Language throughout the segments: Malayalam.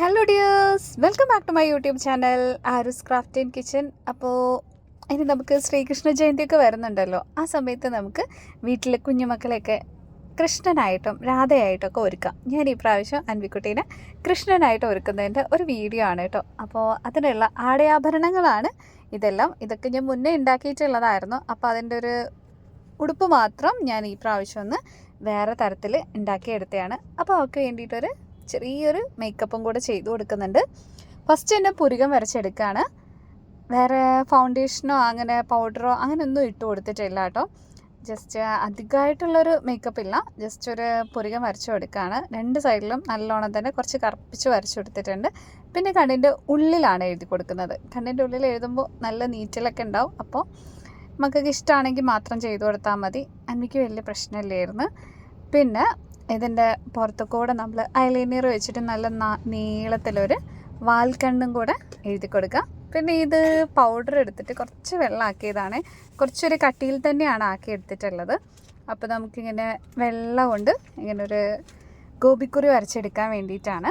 Hello dears welcome back to my YouTube channel Aaru's craft and kitchen അപ്പോൾ ഇനി നമുക്ക് ശ്രീകൃഷ്ണ ജയന്തിയൊക്കെ വരുന്നുണ്ടല്ലോ. ആ സമയത്ത് നമുക്ക് വീട്ടിലെ കുഞ്ഞുമക്കളെയൊക്കെ കൃഷ്ണനായിട്ടും രാധയായിട്ടൊക്കെ ഒരുക്കാം. ഞാൻ ഈ പ്രാവശ്യം അൻവിക്കുട്ടീനെ കൃഷ്ണനായിട്ട് ഒരുക്കുന്നതിന്റെ ഒരു വീഡിയോ ആണ് കേട്ടോ. അപ്പോൾ അതിനുള്ള ആടയാഭരണങ്ങളാണ് ഇതെല്ലാം. ഇതൊക്കെ ഞാൻ മുന്നേ ഉണ്ടാക്കിയിട്ടുള്ളതായിരുന്നു. അപ്പോൾ അതിന്റെ ഒരു ഉടുപ്പ് മാത്രം ഞാൻ ഈ പ്രാവശ്യം ഒന്ന് വേറെ തരത്തിൽ ഉണ്ടാക്കിയെടുത്തതാണ്. അപ്പോൾ അവൾക്ക് വേണ്ടിയിട്ടൊരു ചെറിയൊരു മേക്കപ്പും കൂടെ ചെയ്തു കൊടുക്കുന്നുണ്ട്. ഫസ്റ്റ് എന്റെ പുരുകം വരച്ചെടുക്കുകയാണ് വേറെ ഫൗണ്ടേഷനോ അങ്ങനെ പൗഡറോ അങ്ങനെ ഒന്നും ഇട്ട് കൊടുത്തിട്ടില്ല കേട്ടോ. ജസ്റ്റ് അധികമായിട്ടുള്ളൊരു മേക്കപ്പ് ഇല്ല. ജസ്റ്റ് ഒരു പുരുകം വരച്ചു കൊടുക്കുകയാണ് രണ്ട് സൈഡിലും നല്ലോണം തന്നെ കുറച്ച് കറുപ്പിച്ച് വരച്ചു കൊടുത്തിട്ടുണ്ട് പിന്നെ കണ്ണിന്റെ ഉള്ളിലാണ് എഴുതി കൊടുക്കുന്നത്. കണ്ണിന്റെ ഉള്ളിൽ എഴുതുമ്പോൾ നല്ല നീറ്റിലൊക്കെ ഉണ്ടാവും. അപ്പോൾ മക്കൾക്ക് ഇഷ്ടമാണെങ്കിൽ മാത്രം ചെയ്തു കൊടുത്താൽ മതി. എനിക്ക് വലിയ പ്രശ്നമില്ലായിരുന്നു. പിന്നെ ഇതിന്റെ പുറത്തുകൂടെ നമ്മൾ ഐലൈനർ വെച്ചിട്ട് നല്ല നീളത്തിലൊരു വാൽക്കണ്ണും കൂടെ എഴുതി കൊടുക്കാം. പിന്നെ ഇത് പൗഡർ എടുത്തിട്ട് കുറച്ച് വെള്ളമാക്കിയതാണ്. കുറച്ചൊരു കട്ടിയിൽ തന്നെയാണ് ആക്കി എടുത്തിട്ടുള്ളത്. അപ്പോൾ നമുക്കിങ്ങനെ വെള്ളം കൊണ്ട് ഇങ്ങനെ ഒരു ഗോപിക്കുറി വരച്ചെടുക്കാൻ വേണ്ടിയിട്ടാണ്.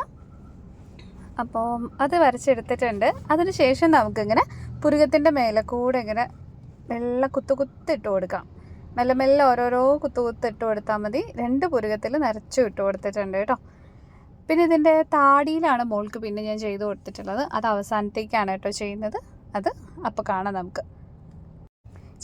അപ്പോൾ അത് വരച്ചെടുത്തിട്ടുണ്ട്. അതിനുശേഷം നമുക്കിങ്ങനെ പുരുകത്തിന്റെ മേലെ കൂടെ ഇങ്ങനെ വെള്ള കുത്തു കുത്തിട്ട് കൊടുക്കാം. മെല്ലെ മെല്ലെ ഓരോരോ കുത്തു കുത്ത് ഇട്ട് കൊടുത്താൽ മതി. രണ്ട് പുരുകത്തിൽ നിറച്ചും ഇട്ട് കൊടുത്തിട്ടുണ്ട് കേട്ടോ. പിന്നെ ഇതിന്റെ താടിയിലാണ് മോൾക്ക് പിന്നെ ഞാൻ ചെയ്ത് കൊടുത്തിട്ടുള്ളത്. അത് അവസാനത്തേക്കാണ് കേട്ടോ ചെയ്യുന്നത്. അത് അപ്പോൾ കാണാം നമുക്ക്.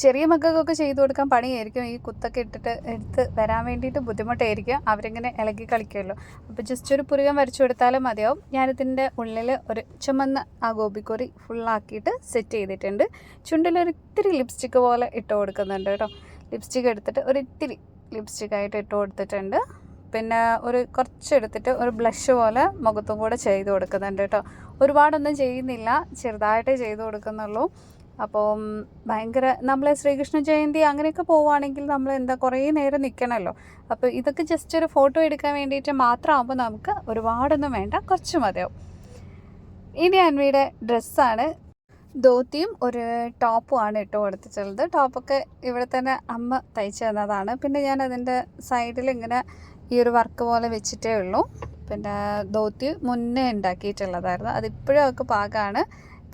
ചെറിയ മക്കൾക്കൊക്കെ ചെയ്തു കൊടുക്കാൻ പണിയായിരിക്കും. ഈ കുത്തൊക്കെ ഇട്ടിട്ട് എടുത്ത് വരാൻ വേണ്ടിയിട്ട് ബുദ്ധിമുട്ടായിരിക്കും. അവരിങ്ങനെ ഇളകി കളിക്കുമല്ലോ. അപ്പോൾ ജസ്റ്റ് ഒരു പുരുകം വരച്ചു കൊടുത്താലും മതിയാവും. ഞാനിതിന്റെ ഉള്ളിൽ ഒരു ചുമന്ന ആ ഗോപിക്കൊറി ഫുള്ളാക്കിയിട്ട് സെറ്റ് ചെയ്തിട്ടുണ്ട്. ചുണ്ടിൽ ഒരു ഇത്തിരി ലിപ്സ്റ്റിക്ക് പോലെ ഇട്ട് കൊടുക്കുന്നുണ്ട് കേട്ടോ. ലിപ്സ്റ്റിക്ക് എടുത്തിട്ട് ഒരു ഇത്തിരി ലിപ്സ്റ്റിക്കായിട്ട് ഇട്ട് കൊടുത്തിട്ടുണ്ട്. പിന്നെ ഒരു കുറച്ച് എടുത്തിട്ട് ഒരു ബ്ലഷ് പോലെ മുഖത്തും കൂടെ ചെയ്ത് കൊടുക്കുന്നുണ്ട് കേട്ടോ. ഒരുപാടൊന്നും ചെയ്യുന്നില്ല. ചെറുതായിട്ടേ ചെയ്ത് കൊടുക്കുന്നുള്ളൂ. അപ്പോൾ ഭയങ്കര നമ്മൾ ശ്രീകൃഷ്ണ ജയന്തി അങ്ങനെയൊക്കെ പോവുകയാണെങ്കിൽ നമ്മൾ എന്താ കുറേ നേരം നിൽക്കണമല്ലോ അപ്പോൾ ഇതൊക്കെ ജസ്റ്റ് ഒരു ഫോട്ടോ എടുക്കാൻ വേണ്ടിയിട്ട് മാത്രമാകുമ്പോൾ നമുക്ക് ഒരുപാടൊന്നും വേണ്ട. കുറച്ച് മതിയാവും. ഇനി അൻവിയുടെ ഡ്രസ്സാണ് ധോത്തിയും ഒരു ടോപ്പുമാണ് ഇട്ട് കൊടുത്തിട്ടുള്ളത്. ടോപ്പൊക്കെ ഇവിടെ തന്നെ അമ്മ തയ്ച്ചു തന്നതാണ്. പിന്നെ ഞാൻ അതിന്റെ സൈഡിൽ ഇങ്ങനെ ഈ ഒരു വർക്ക് പോലെ വെച്ചിട്ടേ ഉള്ളൂ. പിന്നെ ധോത്തി മുന്നേ ഉണ്ടാക്കിയിട്ടുള്ളതായിരുന്നു. അതിപ്പോഴും അവൾക്ക് പാകമാണ്.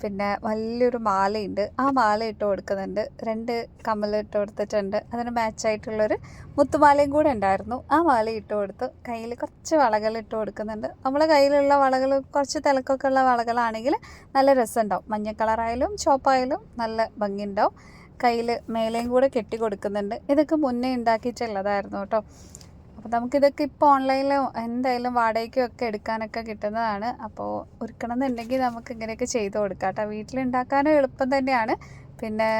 പിന്നെ വലിയൊരു മാലയുണ്ട്. ആ മാല ഇട്ട് കൊടുക്കുന്നുണ്ട്. രണ്ട് കമ്മൽ ഇട്ട് കൊടുത്തിട്ടുണ്ട്. അതിന് മാച്ചായിട്ടുള്ളൊരു മുത്തുമാലയും കൂടെ ഉണ്ടായിരുന്നു. ആ മാല ഇട്ട് കൊടുത്തു കയ്യിൽ കുറച്ച് വളകൾ ഇട്ട് കൊടുക്കുന്നുണ്ട്. നമ്മളെ കയ്യിലുള്ള വളകൾ കുറച്ച് തിളക്കൊക്കെ ഉള്ള വളകളാണെങ്കിൽ നല്ല രസമുണ്ടാവും. മഞ്ഞ കളറായാലും ചോപ്പായാലും നല്ല ഭംഗിയുണ്ടാവും. കയ്യിൽ മേലെയും കൂടെ കെട്ടി കൊടുക്കുന്നുണ്ട്. ഇതൊക്കെ മുന്നേ ഉണ്ടാക്കിയിട്ടുള്ളതായിരുന്നു കേട്ടോ. അപ്പോൾ നമുക്കിതൊക്കെ ഇപ്പോൾ ഓൺലൈനിലോ എന്തായാലും വാടകയ്ക്കും ഒക്കെ എടുക്കാനൊക്കെ കിട്ടുന്നതാണ്. അപ്പോൾ ഒരുക്കണം എന്നുണ്ടെങ്കിൽ നമുക്ക് ഇങ്ങനെയൊക്കെ ചെയ്ത് കൊടുക്കാം കേട്ടോ. വീട്ടിലുണ്ടാക്കാനും എളുപ്പം തന്നെയാണ്. പിന്നെ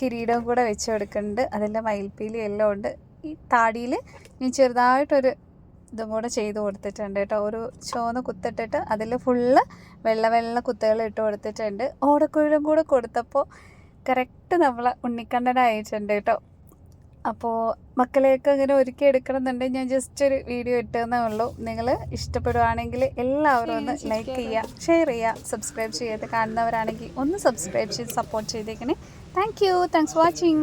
കിരീടവും കൂടെ വെച്ച് കൊടുക്കുന്നുണ്ട്. അതിന്റെ മയിൽപ്പീലി എല്ലാം ഉണ്ട്. ഈ താടിയിൽ ഞാൻ ചെറുതായിട്ടൊരു ഇതും കൂടെ ചെയ്ത് കൊടുത്തിട്ടുണ്ട് കേട്ടോ. ഒരു ചോന്ന് കുത്തിട്ടിട്ട് അതിൽ ഫുള്ള് വെള്ള വെള്ള കുത്തുകൾ ഇട്ട് കൊടുത്തിട്ടുണ്ട്. ഓടക്കുഴലും കൂടെ കൊടുത്തപ്പോൾ കറക്റ്റ് നമ്മൾ ഉണ്ണിക്കണ്ണനായിട്ടുണ്ട് കേട്ടോ. അപ്പോൾ മക്കളെയൊക്കെ അങ്ങനെ ഒരുക്കി എടുക്കണമെന്നുണ്ടെങ്കിൽ ഞാൻ ജസ്റ്റ് ഒരു വീഡിയോ ഇട്ടതെന്നേ ഉള്ളൂ. നിങ്ങൾ ഇഷ്ടപ്പെടുവാണെങ്കിൽ എല്ലാവരും ഒന്ന് ലൈക്ക് ചെയ്യുക ഷെയർ ചെയ്യുക സബ്സ്ക്രൈബ് ചെയ്യാതെ കാണുന്നവരാണെങ്കിൽ ഒന്ന് സബ്സ്ക്രൈബ് ചെയ്ത് സപ്പോർട്ട് ചെയ്തേക്കണേ. Thank you thanks watching